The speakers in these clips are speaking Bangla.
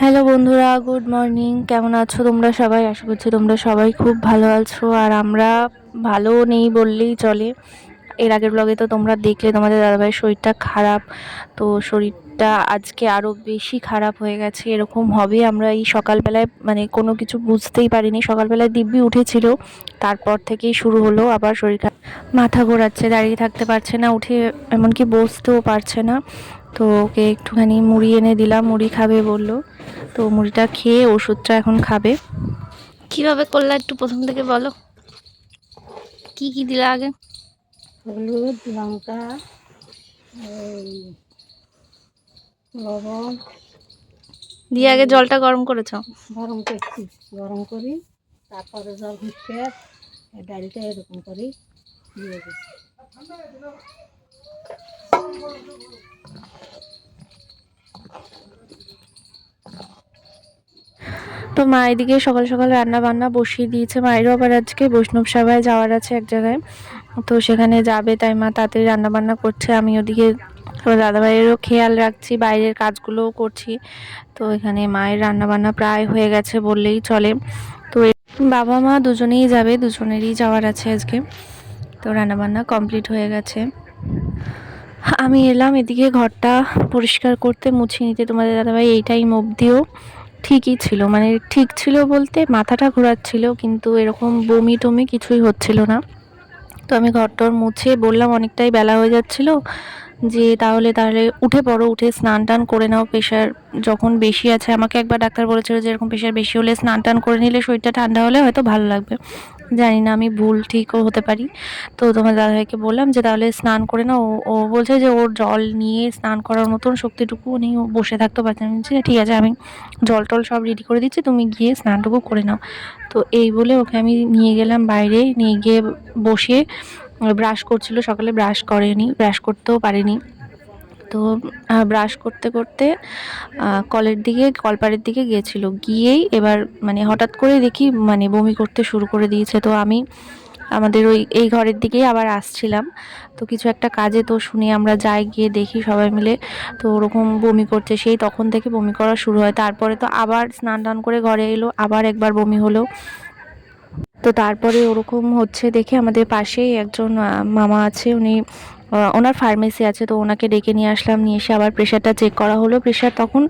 হ্যালো বন্ধুরা, গুড মর্নিং। কেমন আছো তোমরা সবাই? আশা করছি তোমরা সবাই খুব ভালো আছো। আর আমরা ভালো নেই বললেই চলে। এর আগের ব্লগে তো তোমরা দেখলে, তোমাদের দাদাভাইয়ের শরীরটা খারাপ। তো শরীরটা আজকে আরও বেশি খারাপ হয়ে গেছে। এরকম হবে। আমরা এই সকালবেলায় মানে কোনো কিছু বুঝতেই পারিনি। সকালবেলায় দিব্যি উঠেছিল। তারপর থেকেই শুরু হলো আবার শরীর মাথা ঘোরাচ্ছে, দাঁড়িয়ে থাকতে পারছে না, উঠে এমনকি বসতেও পারছে না। তো ওকে একটুখানি মুড়ি এনে দিলাম মুড়ি খাবে বলল। তো মুড়িটা খেয়ে ওষুধটা এখন খাবে। কীভাবে করলা একটু প্রথম থেকে বলো? কি কি দিলা আগে? হলুদ লঙ্কা লবণ। দিয়ে আগে জলটা গরম করেছ গরম করছি গরম করি তারপরে জল হচ্ছে এই ডালটা এরকম করি দিয়ে দিচ্ছি। তো মা এদিকে সকাল সকাল রান্না বান্না বসিয়ে দিয়েছে। মায়েরও আবার আজকে বৈষ্ণব সভায় যাওয়ার আছে এক জায়গায়। তো সেখানে যাবে, তাই মা তাড়াতাড়ি রান্না বান্না করছে। আমি ওদিকে তো দাদাভাইয়েরও খেয়াল রাখছি, বাইরের কাজগুলোও করছি। তো এখানে মায়ের রান্না বান্না প্রায় হয়ে গেছে বললেই চলে। তো বাবা মা দুজনেই যাবে, দুজনেরই যাওয়ার আছে আজকে। তো রান্না বান্না কমপ্লিট হয়ে গেছে। আমি এলাম, এদিকে ঘরটা পরিষ্কার করতে মুছে নিতে। তোমাদের দাদাভাই এই টাইম অবধিও ঠিকই ছিল। মানে ঠিক ছিল বলতে মাথাটা ঘোরাচ্ছিল, কিন্তু এরকম বমি টমি কিছুই হচ্ছিল না। তো আমি ঘরটর মুছে বললাম, অনেকটাই বেলা হয়ে যাচ্ছিল, যে তাহলে তাহলে উঠে পড়ো, উঠে স্নান টান করে নাও। প্রেশার যখন বেশি আছে, আমাকে একবার ডাক্তার বলেছিল যে এরকম প্রেশার বেশি হলে স্নান টান করে নিলে শরীরটা ঠান্ডা হলে হয়তো ভালো লাগবে। জানি না আমি ভুল ঠিকও হতে পারি। তো তোমার দাদাভাইকে বললাম যে, তাহলে স্নান করে নাও। ও- বলছে যে, ওর জল নিয়ে স্নান করার মতন শক্তিটুকু নেই ও বসে থাকতে পারছে না আমি ঠিক আছে, আমি জল টল সব রেডি করে দিচ্ছি, তুমি গিয়ে স্নানটুকু করে নাও। তো এই বলে ওকে আমি নিয়ে গেলাম বাইরে, নিয়ে গিয়ে বসে, ব্রাশ করছিল, সকালে ব্রাশ করেনি, ব্রাশ করতেও পারেনি। তো ব্রাশ করতে করতে কলের দিকে, কলপাড়ের দিকে গিয়েছিল। গিয়েই এবার মানে হঠাৎ করে দেখি মানে বমি করতে শুরু করে দিয়েছে। তো আমি আমাদের ওই, এই ঘরের দিকেই আবার আসছিলাম। তো কিছু একটা কাজে তো শুনে, আমরা যাই গিয়ে দেখি সবাই মিলে। তো ওরকম বমি করছে, সেই তখন থেকে বমি করা শুরু হয়। তারপরে তো আবার স্নান টান করে ঘরে এলো, আবার একবার বমি হলো। তো তারপরে ওরকম হচ্ছে দেখে আমাদের পাশেই একজন মামা আছে। উনি ওনার ফার্মেসি আছে, তো ওনাকে ডেকে নিয়ে আসলাম, নিয়ে এসে আবার প্রেশারটা চেক করা হলো। প্রেশার তখন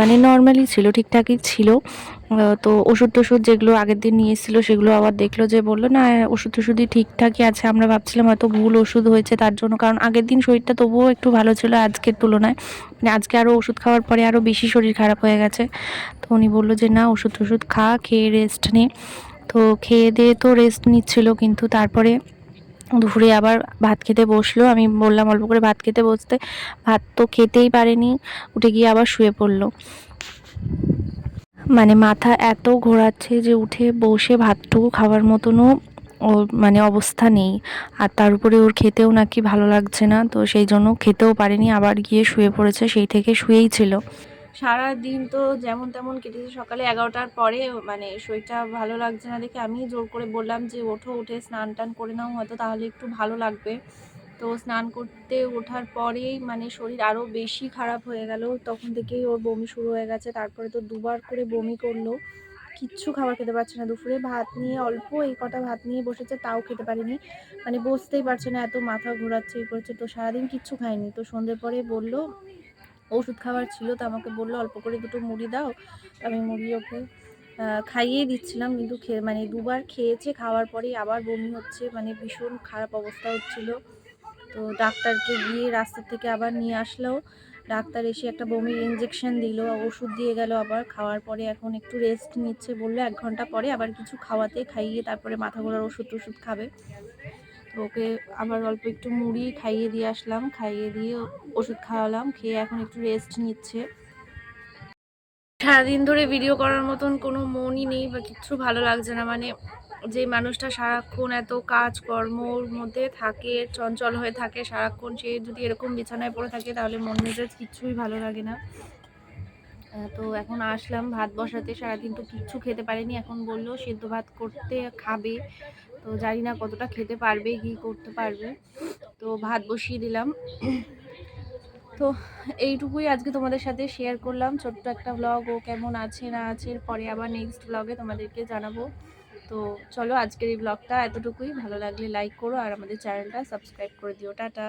মানে নর্মালি ছিল, ঠিকঠাকই ছিল। তো ওষুধ টষুধ যেগুলো আগের দিন নিয়ে এসেছিল সেগুলো আবার দেখল যে বলল, না ওষুধ টষুধই ঠিকঠাকই আছে। আমরা ভাবছিলাম হয়তো ভুল ওষুধ হয়েছে তার জন্য, কারণ আগের দিন শরীরটা তবুও একটু ভালো ছিল আজকের তুলনায়। মানে আজকে আরও ওষুধ খাওয়ার পরে আরও বেশি শরীর খারাপ হয়ে গেছে। তো উনি বলল যে, না ওষুধ টষুধ খা, খেয়ে রেস্ট নে। তো খেয়ে দিয়ে তো রেস্ট নিচ্ছিল, কিন্তু তারপরে দুপুরে আবার ভাত খেতে বসল। আমি বললাম, অল্প করে ভাত খেতে বসতে। ভাত তো খেতেই পারেনি। উঠে গিয়ে আবার শুয়ে পড়ল। মানে মাথা এত ঘোরাচ্ছে যে উঠে বসে ভাতটুকু খাওয়ার মতনও ওর মানে অবস্থা নেই। আর তার উপরে ওর খেতেও নাকি ভালো লাগছে না। তো সেই জন্য খেতেও পারেনি। আবার গিয়ে শুয়ে পড়েছে। সেই থেকে শুয়েই ছিল। সারা দিন তো যেমন তেমন কেটেছে, সকালে এগারোটার পরে মানে শরীরটা ভালো লাগছে না দেখে আমি জোর করে বললাম যে, ওঠো, উঠে স্নান টান করে নাও, হয়তো তাহলে একটু ভালো লাগবে। তো স্নান করতে ওঠার পরেই মানে শরীর আরও বেশি খারাপ হয়ে গেল। তখন থেকেই ওর বমি শুরু হয়ে গেছে। তারপরে তো দুবার করে বমি করল। কিচ্ছু খাবার খেতে পারছে না। দুপুরে ভাত নিয়ে, অল্প এই কটা ভাত নিয়ে বসেছে, তাও খেতে পারিনি। মানে বসতেই পারছে না, এত মাথা ঘোরাচ্ছে, এই করছে। তো সারাদিন কিচ্ছু খায়নি তো সন্ধ্যের পরে বলল ওষুধ খাবার ছিল তো আমাকে বলল অল্প করে দুটো মুড়ি দাও। আমি মুড়ি ওকে আহ, খাইয়েই দিচ্ছিলাম কিন্তু খেয়ে মানে দুবার খেয়েছে খাওয়ার পরেই আবার বমি হচ্ছে মানে ভীষণ খারাপ অবস্থা হচ্ছিল। তো ডাক্তারকে গিয়ে রাস্তা থেকে আবার নিয়ে আসলো। ডাক্তার এসে একটা বমির ইঞ্জেকশন দিল ওষুধ দিয়ে গেল আবার খাওয়ার পরে এখন একটু রেস্ট নিচ্ছে বলল। এক ঘণ্টা পরে আবার কিছু খাওয়াতে খাইয়ে তারপরে মাথা ঘোরার ওষুধ টষুধ খাবে। তো ওকে আবার অল্প একটু মুড়ি খাইয়ে দিয়ে আসলাম, খাইয়ে দিয়ে ওষুধ খাওয়ালাম, খেয়ে এখন একটু রেস্ট নিচ্ছে। সারাদিন ধরে ভিডিও করার মতন কোনো মনই নেই বা কিচ্ছু ভালো লাগছে না। মানে যে মানুষটা সারাক্ষণ এত কাজ কাজকর্মর মধ্যে থাকে, চঞ্চল হয়ে থাকে, সারাক্ষণ সে যদি এরকম বিছানায় পড়ে থাকে তাহলে মন মেজাজ কিচ্ছুই ভালো লাগে না। তো এখন আসলাম, ভাত বসাতে। সারাদিন তো কিচ্ছু খেতে পারেনি। এখন বলল, সেদ্ধ ভাত করতে খাবে। তো জানি না কতটা খেতে পারবে, কি করতে পারবে। তো ভাত বসিয়ে দিলাম। তো এইটুকুই আজকে তোমাদের সাথে শেয়ার করলাম। ছোট্ট একটা ব্লগ ও কেমন আছে না আছে পরে আবার নেক্সট ব্লগে তোমাদেরকে জানাব। তো চলো আজকের এই ব্লগটা এতটুকুই। ভালো লাগলে লাইক করো আর আমাদের চ্যানেলটা সাবস্ক্রাইব করে দিও। টাটা।